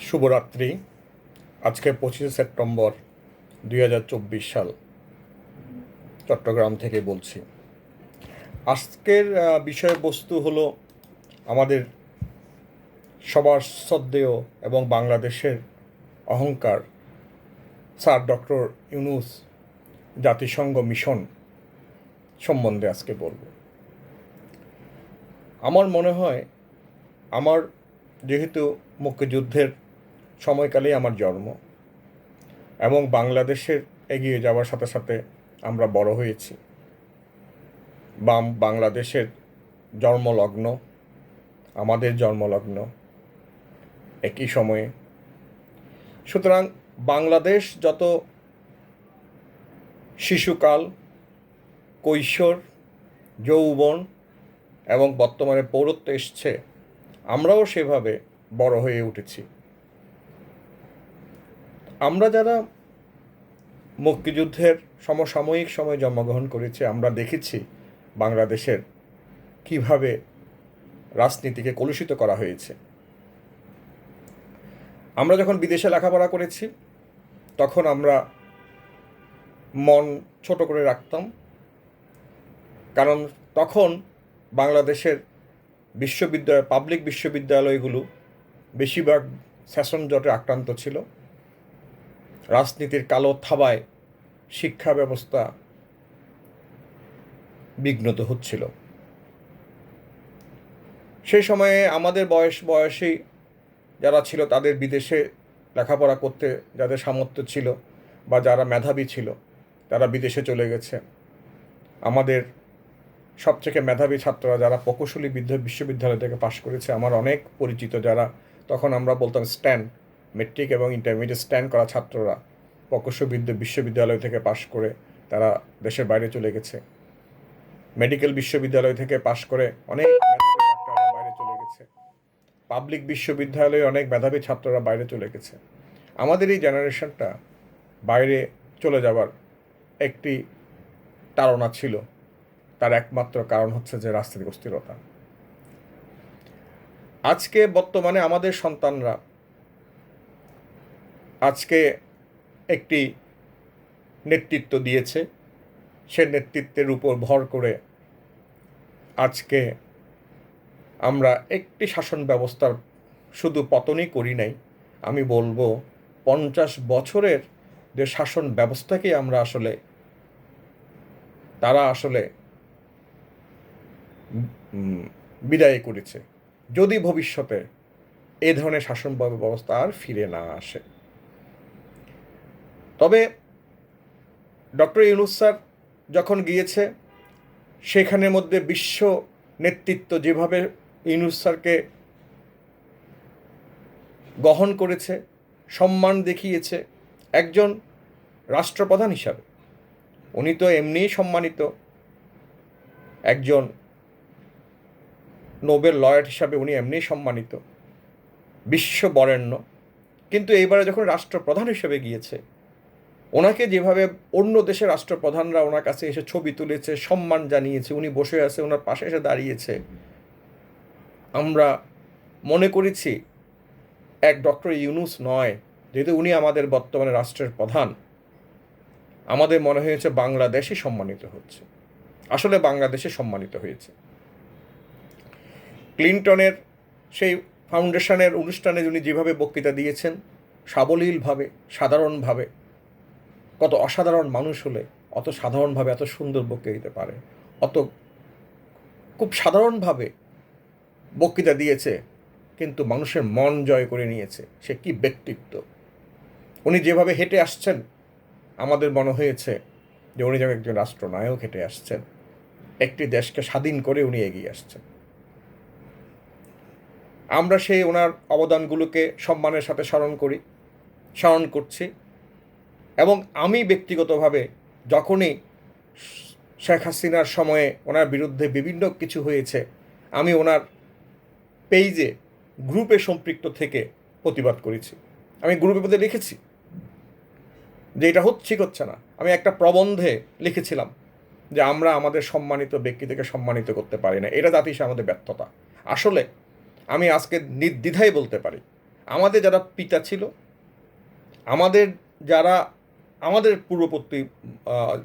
শুভরাত্রি। আজকে পঁচিশে সেপ্টেম্বর দুই হাজার চব্বিশ সাল। চট্টগ্রাম থেকে বলছি। আজকের বিষয়বস্তু হলো আমাদের সবার শ্রদ্ধেয় এবং বাংলাদেশের অহংকার। স্যার ডক্টর ইউনুস, জাতিসংঘ মিশন সম্বন্ধে আজকে বলব। আমার মনে হয়, আমার যেহেতু মুক্তিযুদ্ধের সময়কালেই আমার জন্ম এবং বাংলাদেশের এগিয়ে যাওয়ার সাথে সাথে আমরা বড় হয়েছি। বাম বাংলাদেশের জন্মলগ্ন, আমাদের জন্মলগ্ন একই সময়ে। সুতরাং বাংলাদেশ যত শিশুকাল, কৈশোর, যৌবন এবং বর্তমানে পৌরত্ব এসছে, আমরাও সেভাবে বড় হয়ে উঠেছি। আমরা যারা মুক্তিযুদ্ধের সমসাময়িক সময়ে জন্মগ্রহণ করেছি, আমরা দেখেছি বাংলাদেশের কীভাবে রাজনীতিকে কলুষিত করা হয়েছে। আমরা যখন বিদেশে লেখাপড়া করেছি, তখন আমরা মন ছোট করে রাখতাম। কারণ তখন বাংলাদেশের বিশ্ববিদ্যালয় পাবলিক বিশ্ববিদ্যালয়গুলো বেশিরভাগ শাসন জটে আক্রান্ত ছিল। রাজনীতির কালো থাবায় শিক্ষা ব্যবস্থা বিঘ্নত হচ্ছিল। সেই সময়ে আমাদের বয়স বয়সী যারা ছিল তাদের বিদেশে লেখাপড়া করতে যাদের সামর্থ্য ছিল বা যারা মেধাবী ছিল তারা বিদেশে চলে গেছে। আমাদের সবথেকে মেধাবী ছাত্ররা যারা প্রকৌশলী বিদ্যা বিশ্ববিদ্যালয় থেকে পাশ করেছে, আমার অনেক পরিচিত যারা, তখন আমরা বলতাম স্ট্যান্ড। মেট্রিক এবং ইন্টারমিডিয়েট স্ট্যান্ড করা ছাত্ররা প্রকৌশলবিদ্য বিশ্ববিদ্যালয় থেকে পাশ করে তারা দেশের বাইরে চলে গেছে। মেডিকেল বিশ্ববিদ্যালয় থেকে পাশ করে অনেক বাইরে চলে গেছে। পাবলিক বিশ্ববিদ্যালয়ে অনেক মেধাবী ছাত্ররা বাইরে চলে গেছে। আমাদের এই জেনারেশনটা বাইরে চলে যাওয়ার একটি তাড়না ছিল। তার একমাত্র কারণ হচ্ছে যে রাজনৈতিক অস্থিরতা। আজকে বর্তমানে আমাদের সন্তানরা আজকে একটি নেতৃত্ব দিয়েছে। সে নেতৃত্বের উপর ভর করে আজকে আমরা একটি শাসন ব্যবস্থার শুধু পতনই করি নাই, আমি বলব পঞ্চাশ বছরের যে শাসন ব্যবস্থাকে আমরা আসলে, তারা আসলে বিদায় করেছে। যদি ভবিষ্যতে এ ধরনের শাসন ব্যবস্থা আর ফিরে না আসে। ডক্টর ইউনুস স্যার যখন গিয়েছে, সেখানের মধ্যে বিশ্ব নেতৃত্ব যেভাবে ইউনুস স্যারকে গ্রহণ করেছে, সম্মান দেখিয়েছে, একজন রাষ্ট্রপ্রধান হিসাবে, উনি তো এমনিই সম্মানিত, একজন নোবেল লয়েট হিসাবে উনি এমনিই সম্মানিত, বিশ্ব বরেণ্য। কিন্তু এইবারে যখন রাষ্ট্রপ্রধান হিসেবে গিয়েছে ওনাকে যেভাবে অন্য দেশের রাষ্ট্রপ্রধানরা ওনার কাছে এসে ছবি তুলেছে, সম্মান জানিয়েছে, উনি বসে আছে, ওনার পাশে এসে দাঁড়িয়েছে, আমরা মনে করেছি এক ডক্টর ইউনুস নয়, যেহেতু উনি আমাদের বর্তমানে রাষ্ট্রের প্রধান। আমাদের মনে হয়েছে বাংলাদেশই সম্মানিত হচ্ছে। আসলে বাংলাদেশে সম্মানিত হয়েছে। ক্লিন্টনের সেই ফাউন্ডেশনের অনুষ্ঠানে উনি যেভাবে বক্তৃতা দিয়েছেন, সাবলীলভাবে, সাধারণভাবে কত অসাধারণ মানুষ হলে অত সাধারণভাবে এত সুন্দর বক্তৃতা দিতে পারে, অত খুব সাধারণভাবে বক্তৃতা দিয়েছে, কিন্তু মানুষের মন জয় করে নিয়েছে, সে কি ব্যক্তিত্ব? উনি যেভাবে হেঁটে আসছেন, আমাদের মনে হয়েছে যে উনি যেন একজন রাষ্ট্রনায়ক হেঁটে আসছেন, একটি দেশকে স্বাধীন করে উনি এগিয়ে আসছেন। আমরা সেই ওনার অবদানগুলোকে সম্মানের সাথে স্মরণ করি, স্মরণ করছি। এবং আমি ব্যক্তিগতভাবে যখনই শেখ হাসিনার সময়ে ওনার বিরুদ্ধে বিভিন্ন কিছু হয়েছে, আমি ওনার পেইজে গ্রুপে সম্পৃক্ত থেকে প্রতিবাদ করেছি। আমি গ্রুপের মধ্যে লিখেছি। যে এটা হচ্ছে হচ্ছে না। আমি একটা প্রবন্ধে লিখেছিলাম যে আমরা আমাদের সম্মানিত ব্যক্তিদেরকে সম্মানিত করতে পারি না। এটা জাতিস আমাদের ব্যর্থতা। আসলে আমি আজকে নির্দ্বিধায় বলতে পারি, আমাদের যারা পিতা ছিল, আমাদের যারা আমাদের পূর্ববর্তী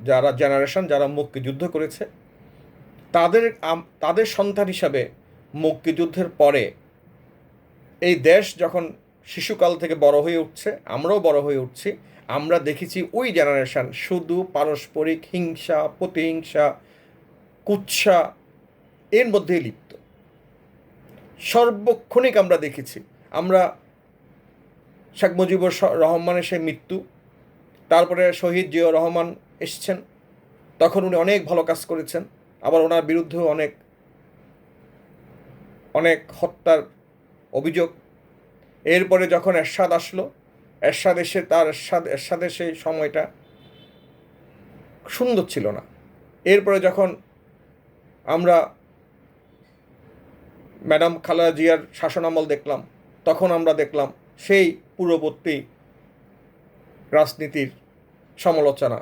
যারা জেনারেশন যারা মুক্তিযুদ্ধ করেছে, তাদের তাদের সন্তান হিসাবে মুক্তিযুদ্ধের পরে এই দেশ যখন শিশুকাল থেকে বড় হয়ে উঠছে, আমরাও বড় হয়ে উঠছি, আমরা দেখেছি ওই জেনারেশন শুধু পারস্পরিক হিংসা, প্রতিহিংসা, কুৎসা এর মধ্যেই লিপ্ত। সর্বক্ষণিক আমরা দেখেছি, আমরা শেখ মুজিবুর রহমানের সেই মৃত্যু তারপরে শহীদ জিয়াউর রহমান এসছেন। তখন উনি অনেক ভালো কাজ করেছেন। আবার ওনার বিরুদ্ধেও অনেক অনেক হত্যার অভিযোগ। এরপরে যখন এরশাদ আসলো, এরশাদ এসে তার এরশাদ, এরশাদের সেই সময়টা সুন্দর ছিল না। এরপরে যখন আমরা ম্যাডাম খালেদা জিয়ার শাসনামল দেখলাম, তখন আমরা দেখলাম সেই পূর্ববর্তী রাজনীতির সমালোচনা।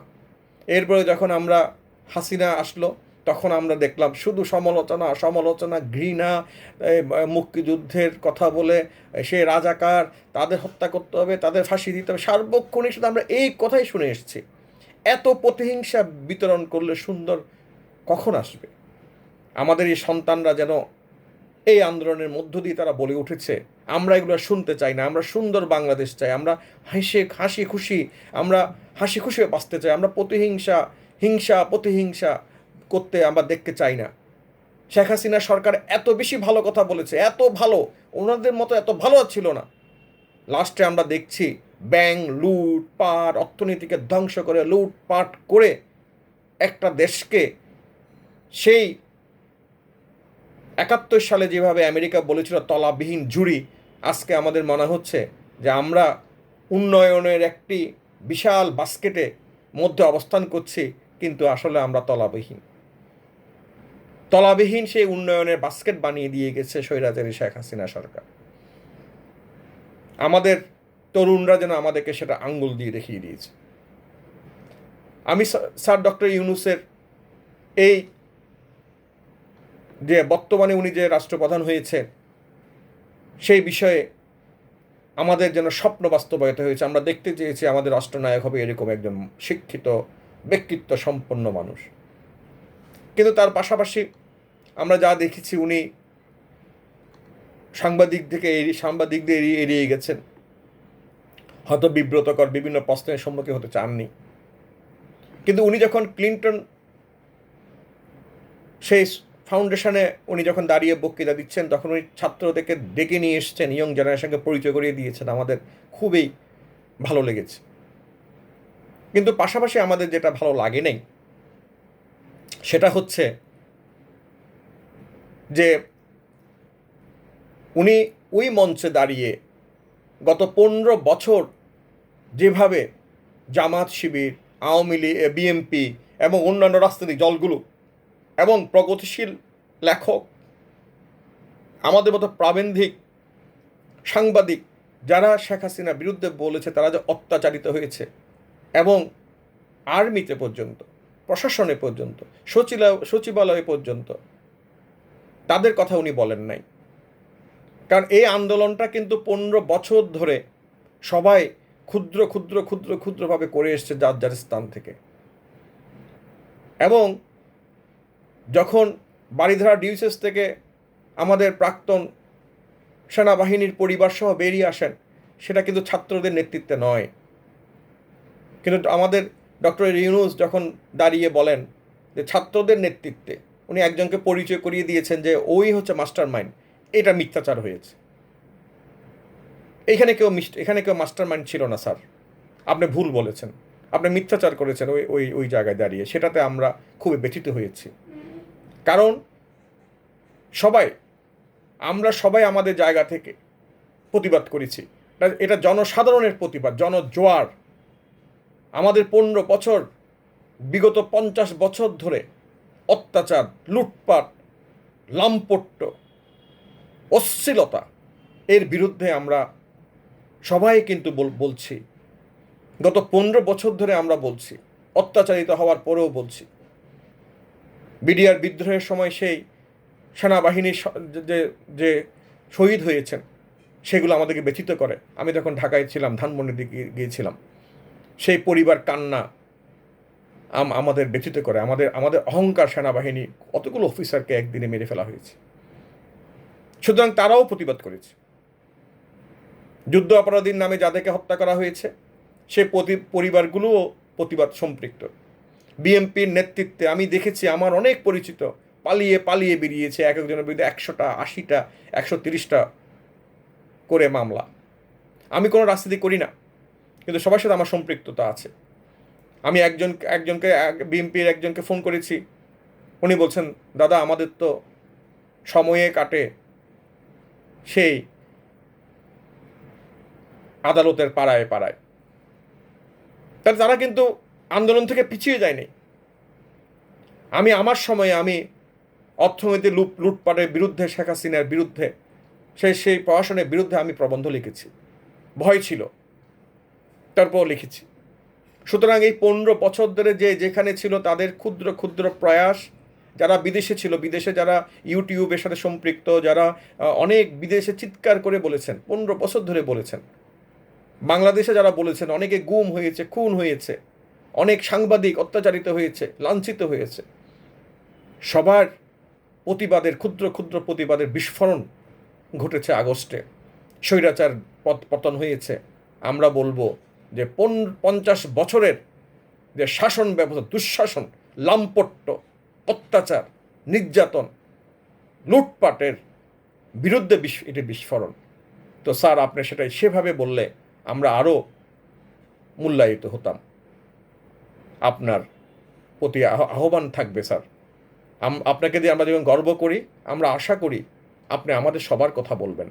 এরপরে যখন আমরা হাসিনা আসলো, তখন আমরা দেখলাম শুধু সমালোচনা সমালোচনা ঘৃণা মুক্তিযুদ্ধের কথা বলে সে রাজাকার, তাদের হত্যা করতে হবে, তাদের ফাঁসি দিতে হবে, সার্বক্ষণিক শুধু আমরা এই কথাই শুনে এসেছি। এত প্রতিহিংসা বিতরণ করলে সুন্দর কখন আসবে? আমাদের এই সন্তানরা যেন এই আন্দোলনের মধ্য দিয়ে তারা বলে উঠেছে, আমরা এগুলো শুনতে চাই না, আমরা সুন্দর বাংলাদেশ চাই, আমরা হাসি হাসি খুশি, আমরা হাসি খুশি হয়ে বাঁচতে চাই। আমরা প্রতিহিংসা, হিংসা, প্রতিহিংসা করতে আমরা দেখতে চাই না। শেখ হাসিনা সরকার এত বেশি ভালো কথা বলেছে, এত ভালো, ওনাদের মতো এত ভালো ছিল না। লাস্টে আমরা দেখছি ব্যাং লুটপাট অর্থনীতিকে ধ্বংস করে লুটপাট করে একটা দেশকে সেই একাত্তর সালে যেভাবে আমেরিকা বলেছিল তলাবিহীন জুড়ি আজকে আমাদের মনে হচ্ছে যে আমরা উন্নয়নের একটি বিশাল বাস্কেটে মধ্যে অবস্থান করছি, কিন্তু আসলে আমরা তলাবিহীন। তলাবিহীন সেই উন্নয়নের বাস্কেট বানিয়ে দিয়ে গেছে স্বৈরাচারী শেখ হাসিনা সরকার। আমাদের তরুণরা যেন আমাদেরকে সেটা আঙ্গুল দিয়ে দেখিয়ে দিয়েছে। আমি স্যার- ডক্টর ইউনুসের এই যে বর্তমানে উনি যে রাষ্ট্রপ্রধান হয়েছে সেই বিষয়ে আমাদের যেন স্বপ্ন বাস্তবায়িত হয়েছে। আমরা দেখতে চেয়েছি আমাদের রাষ্ট্রনায়ক হবে এরকম একজন শিক্ষিত, ব্যক্তিত্ব সম্পন্ন মানুষ। কিন্তু তার পাশাপাশি আমরা যা দেখেছি, উনি সাংবাদিক থেকে এড়িয়ে, সাংবাদিকদের এড়িয়ে এড়িয়ে গেছেন। হয়তো বিব্রতকর বিভিন্ন প্রশ্নের সম্মুখীন হতে চাননি। কিন্তু উনি যখন ক্লিন্টন, সেই ফাউন্ডেশনে উনি যখন দাঁড়িয়ে বক্তৃতা দিচ্ছেন, তখন উনি ছাত্রদেরকে ডেকে নিয়ে এসছেন, ইয়ং জেনারেশনকে পরিচয় করিয়ে দিয়েছেন। আমাদের খুবই ভালো লেগেছে। কিন্তু পাশাপাশি আমাদের যেটা ভালো লাগে নেই, সেটা হচ্ছে যে উনি ওই মঞ্চে দাঁড়িয়ে গত পনেরো বছর যেভাবে জামাত শিবির, আওয়ামী লীগ বিএমপি এবং অন্যান্য রাজনৈতিক দলগুলো এবং প্রগতিশীল লেখক, আমাদের মতো প্রাবন্ধিক সাংবাদিক যারা শেখ হাসিনার বিরুদ্ধে বলেছে তারা যে অত্যাচারিত হয়েছে এবং আর্মিতে পর্যন্ত, প্রশাসনে পর্যন্ত সচিবালয় সচিবালয় পর্যন্ত, তাদের কথা উনি বলেন নাই। কারণ এই আন্দোলনটা কিন্তু পনেরো বছর ধরে সবাই ক্ষুদ্র ক্ষুদ্র ক্ষুদ্র, ক্ষুদ্রভাবে করে এসছে যার যার স্থান থেকে। এবং যখন বাড়িধারা ডিউসেস থেকে আমাদের প্রাক্তন সেনাবাহিনীর পরিবার সহ বেরিয়ে আসেন, সেটা কিন্তু ছাত্রদের নেতৃত্বে নয়। কিন্তু আমাদের ডক্টর ইউনুস যখন দাঁড়িয়ে বলেন যে ছাত্রদের নেতৃত্বে, উনি একজনকে পরিচয় করিয়ে দিয়েছেন যে ওই হচ্ছে মাস্টার মাইন্ড এটা মিথ্যাচার হয়েছে। এখানে কেউ এখানে কেউ মাস্টার মাইন্ড ছিল না, স্যার। আপনি ভুল বলেছেন। আপনি মিথ্যাচার করেছেন ওই ওই ওই জায়গায় দাঁড়িয়ে। সেটাতে আমরা খুবই ব্যথিত হয়েছি। কারণ সবাই, আমরা সবাই আমাদের জায়গা থেকে প্রতিবাদ করেছি। এটা- জনসাধারণের প্রতিবাদ, জনজোয়ার। আমাদের পনেরো বছর, বিগত পঞ্চাশ বছর ধরে অত্যাচার, লুটপাট, লাম্পট্য, অশ্লীলতা, এর বিরুদ্ধে আমরা সবাই কিন্তু বল- বলছি। গত পনেরো বছর ধরে আমরা বলছি, অত্যাচারিত হওয়ার পরেও বলছি। বিডিআর বিদ্রোহের সময় সেই সেনাবাহিনীর যে যে শহীদ হয়েছেন, সেগুলো আমাদেরকে ব্যথিত করে। আমি যখন ঢাকায় ছিলাম, ধানমন্ডির দিকে গিয়েছিলাম, সেই পরিবার কান্না আম- আমাদের ব্যথিত করে। আমাদের আমাদের অহংকার সেনাবাহিনী কতগুলো অফিসারকে একদিনে মেরে ফেলা হয়েছে। সুতরাং তারাও প্রতিবাদ করেছে। যুদ্ধ অপরাধীর নামে যাদেরকে হত্যা করা হয়েছে, সে পরিবারগুলোও প্রতিবাদ সম্পৃক্ত। বিএমপির নেতৃত্বে আমি দেখেছি আমার অনেক পরিচিত। পালিয়ে পালিয়ে বেরিয়েছে এক একজনের বিরুদ্ধে একশোটা, আশিটা, একশো তিরিশটা করে মামলা। আমি কোনো রাজনীতি করি না, কিন্তু সবার সাথে আমার সম্পৃক্ততা আছে। আমি একজন, একজনকে বিএমপির একজনকে ফোন করেছি। উনি বলছেন, দাদা, আমাদের তো সময়ে কাটে সেই আদালতের পাড়ায় পাড়ায়। তাহলে তারা কিন্তু আন্দোলন থেকে পিছিয়ে যায়নি। আমি আমার সময়ে আমি অর্থনৈতিক লুট লুটপাটের বিরুদ্ধে, শেখ হাসিনার বিরুদ্ধে, সেই সেই প্রশাসনের বিরুদ্ধে আমি প্রবন্ধ লিখেছি। ভয় ছিল। তারপর লিখেছি। সুতরাং এই পনেরো বছর ধরে যে, যেখানে ছিল তাদের ক্ষুদ্র ক্ষুদ্র প্রয়াস, যারা বিদেশে ছিল, বিদেশে যারা ইউটিউবের সাথে সম্পৃক্ত, যারা অনেক বিদেশে চিৎকার করে বলেছেন, পনেরো বছর ধরে বলেছেন। বাংলাদেশে যারা বলেছেন, অনেকে গুম হয়েছে, খুন হয়েছে। অনেক সাংবাদিক অত্যাচারিত হয়েছে, লাঞ্ছিত হয়েছে। সবার প্রতিবাদের, ক্ষুদ্র ক্ষুদ্র প্রতিবাদের বিস্ফোরণ ঘটেছে আগস্টে। স্বৈরাচার পত, পতন হয়েছে। আমরা বলব যে পন, পঞ্চাশ বছরের যে শাসন ব্যবস্থা, দুঃশাসন, লাম্পট্য, অত্যাচার, নির্যাতন, লুটপাটের বিরুদ্ধে বিস্ফ- এটি বিস্ফোরণ। তো স্যার, আপনি সেটাই সেভাবে বললে আমরা আরও মূল্যায়িত হতাম। আপনার প্রতি আহ- আহ্বান থাকবে, স্যার। আপনাকে দিয়ে আমরা যখন গর্ব করি, আমরা আশা করি আপনি আমাদের সবার কথা বলবেন।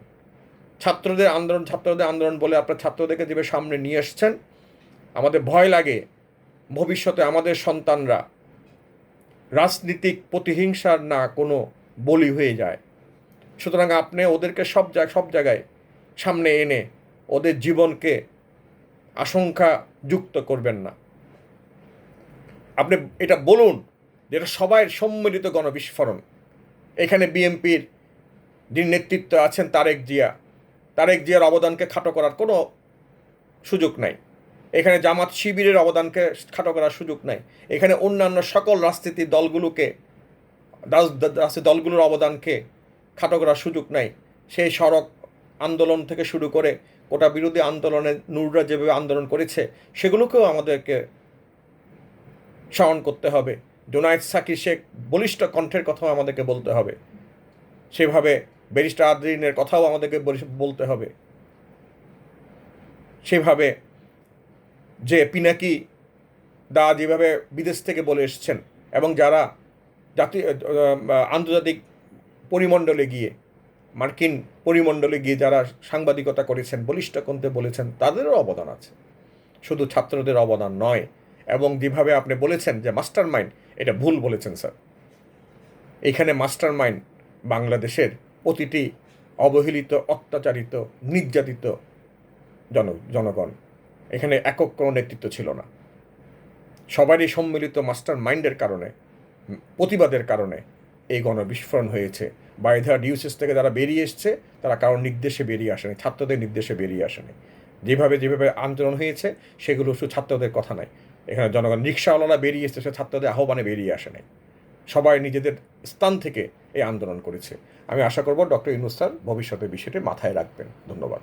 ছাত্রদের আন্দোলন ছাত্রদের আন্দোলন বলে আপনার ছাত্রদেরকে যেভাবে সামনে নিয়ে এসছেন, আমাদের ভয় লাগে ভবিষ্যতে আমাদের সন্তানরা রাজনীতিক প্রতিহিংসার না কোনো বলি হয়ে যায়। সুতরাং আপনি ওদেরকে সব জায়গায় সব জায়গায় সামনে এনে ওদের জীবনকে আশঙ্কা যুক্ত করবেন না। আপনি এটা বলুন যেটা সবাই সম্মিলিত গণবিস্ফোরণ। এখানে বিএনপির যিনি নেতৃত্ব আছেন তারেক জিয়া, তারেক জিয়ার অবদানকে খাটো করার কোনো সুযোগ নাই। এখানে জামাত শিবিরের অবদানকে খাটো করার সুযোগ নাই। এখানে অন্যান্য সকল রাজনীতির দলগুলোকে রাজনীতি দলগুলোর অবদানকে খাটো করার সুযোগ নাই। সেই সড়ক আন্দোলন থেকে শুরু করে কোটা বিরোধী আন্দোলনে নুররা যেভাবে আন্দোলন করেছে, সেগুলোকেও আমাদেরকে স্মরণ করতে হবে। জোনায়েদ সাকি শেখ বলিষ্ঠ কণ্ঠের কথাও আমাদেরকে বলতে হবে। সেভাবে ব্যারিস্টার আদরিনের কথাও আমাদেরকে বলি- বলতে হবে। সেভাবে যে পিনাকি দা যেভাবে বিদেশ থেকে বলে এসছেন এবং যারা জাতীয় আন্তর্জাতিক পরিমণ্ডলে গিয়ে, মার্কিন পরিমণ্ডলে গিয়ে যারা সাংবাদিকতা করেছেন, বলিষ্ঠ কণ্ঠে বলেছেন, তাদেরও অবদান আছে। শুধু ছাত্রদের অবদান নয় এবং যেভাবে আপনি বলেছেন যে মাস্টার মাইন্ড এটা ভুল বলেছেন, স্যার। এখানে মাস্টার মাইন্ড বাংলাদেশের প্রতিটি অবহেলিত, অত্যাচারিত, নির্যাতিত জন, জনগণ। এখানে একক কোনো নেতৃত্ব ছিল না। সবারই সম্মিলিত মাস্টার মাইন্ডের কারণে, প্রতিবাদের কারণে এই গণবিস্ফোরণ হয়েছে। বায়ধার ডিউসেস থেকে যারা বেরিয়ে এসছে, তারা কারোর নির্দেশে বেরিয়ে আসেনি, ছাত্রদের নির্দেশে বেরিয়ে আসেনি। যেভাবে যেভাবে আন্দোলন হয়েছে, সেগুলো শুধু ছাত্রদের কথা নয় এখানে জনগণ রিক্সাওয়ালারা বেরিয়ে এসেছে, ছাত্রদের আহ্বানে বেরিয়ে আসে নাই। সবাই নিজেদের স্থান থেকে এই আন্দোলন করেছে। আমি আশা করব ডক্টর ইউনুস স্যার ভবিষ্যতে বিষয়টি মাথায় রাখবেন। ধন্যবাদ।